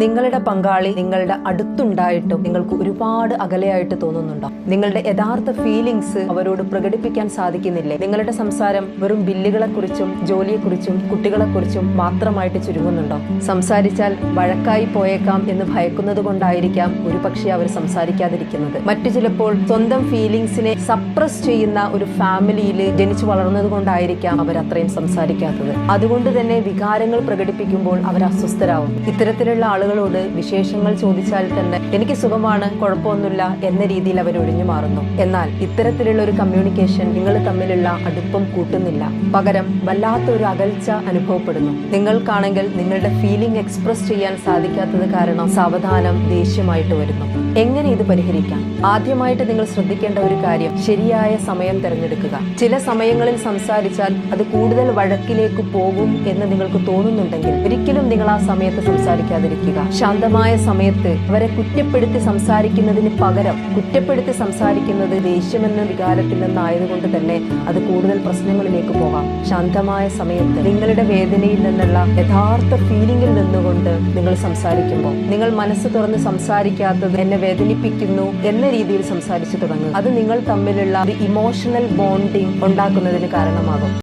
നിങ്ങളുടെ പങ്കാളി നിങ്ങളുടെ അടുത്തുണ്ടായിട്ടും നിങ്ങൾക്ക് ഒരുപാട് അകലെയായിട്ട് തോന്നുന്നുണ്ടോ? നിങ്ങളുടെ യഥാർത്ഥ ഫീലിംഗ്സ് അവരോട് പ്രകടിപ്പിക്കാൻ സാധിക്കുന്നില്ലേ? നിങ്ങളുടെ സംസാരം വെറും ബില്ലുകളെ കുറിച്ചും ജോലിയെക്കുറിച്ചും കുട്ടികളെക്കുറിച്ചും മാത്രമായിട്ട് ചുരുങ്ങുന്നുണ്ടോ? സംസാരിച്ചാൽ വഴക്കായി പോയേക്കാം എന്ന് ഭയക്കുന്നത് കൊണ്ടായിരിക്കാം ഒരുപക്ഷെ അവർ സംസാരിക്കാതിരിക്കുന്നത്. മറ്റു ചിലപ്പോൾ സ്വന്തം ഫീലിംഗ്സിനെ സപ്രസ് ചെയ്യുന്ന ഒരു ഫാമിലിയിൽ ജനിച്ചു വളർന്നത് കൊണ്ടായിരിക്കാം അവർ അത്രയും സംസാരിക്കാത്തത്. അതുകൊണ്ട് തന്നെ വികാരങ്ങൾ പ്രകടിപ്പിക്കുമ്പോൾ അവർ അസ്വസ്ഥരാകും ഇത്തരത്തിലുള്ള ആളുകളോട് വിശേഷങ്ങൾ ചോദിച്ചാൽ തന്നെ എനിക്ക് സുഖമാണ് കുഴപ്പമൊന്നുമില്ല എന്ന രീതിയിൽ അവർ ഒഴിഞ്ഞു മാറുന്നു. എന്നാൽ ഇത്തരത്തിലുള്ള ഒരു കമ്മ്യൂണിക്കേഷൻ നിങ്ങൾ തമ്മിലുള്ള അടുപ്പം കൂട്ടുന്നില്ല. പകരം വല്ലാത്ത ഒരു അകൽച്ച അനുഭവപ്പെടുന്നു. നിങ്ങൾക്കാണെങ്കിൽ നിങ്ങളുടെ ഫീലിംഗ് എക്സ്പ്രസ് ചെയ്യാൻ സാധിക്കാത്തത് കാരണം സാവധാനം ദേഷ്യമായിട്ട് വരുന്നു. എങ്ങനെ ഇത് പരിഹരിക്കാം? ആദ്യമായിട്ട് നിങ്ങൾ ശ്രദ്ധിക്കേണ്ട ഒരു കാര്യം ശരിയായ സമയം തിരഞ്ഞെടുക്കുക. ചില സമയങ്ങളിൽ സംസാരിച്ചാൽ അത് കൂടുതൽ വഴക്കിലേക്ക് പോകും എന്ന് നിങ്ങൾക്ക് തോന്നുന്നുണ്ടെങ്കിൽ ഒരിക്കലും നിങ്ങൾ ആ സമയത്ത് സംസാരിക്കാതിരിക്കുക. ശാന്തമായ സമയത്ത് അവരെ കുറ്റപ്പെടുത്തി സംസാരിക്കുന്നതിന് പകരം കുറ്റപ്പെടുത്തി സംസാരിക്കുന്നത് ദേഷ്യമെന്ന വികാരത്തിൽ നിന്നായതുകൊണ്ട് തന്നെ അത് കൂടുതൽ പ്രശ്നങ്ങളിലേക്ക് പോകാം. ശാന്തമായ സമയത്ത് നിങ്ങളുടെ വേദനയിൽ നിന്നുള്ള യഥാർത്ഥ ഫീലിംഗിൽ നിന്നുകൊണ്ട് നിങ്ങൾ സംസാരിക്കുമ്പോൾ നിങ്ങൾ മനസ്സ് തുറന്ന് സംസാരിക്കാത്തത് എന്നെ വേദനിപ്പിക്കുന്നു എന്ന രീതിയിൽ സംസാരിച്ചു തുടങ്ങും അത് നിങ്ങൾ തമ്മിലുള്ള ഒരു ഇമോഷണൽ ബോണ്ടിങ് ഉണ്ടാക്കുന്നതിന് കാരണമാകും.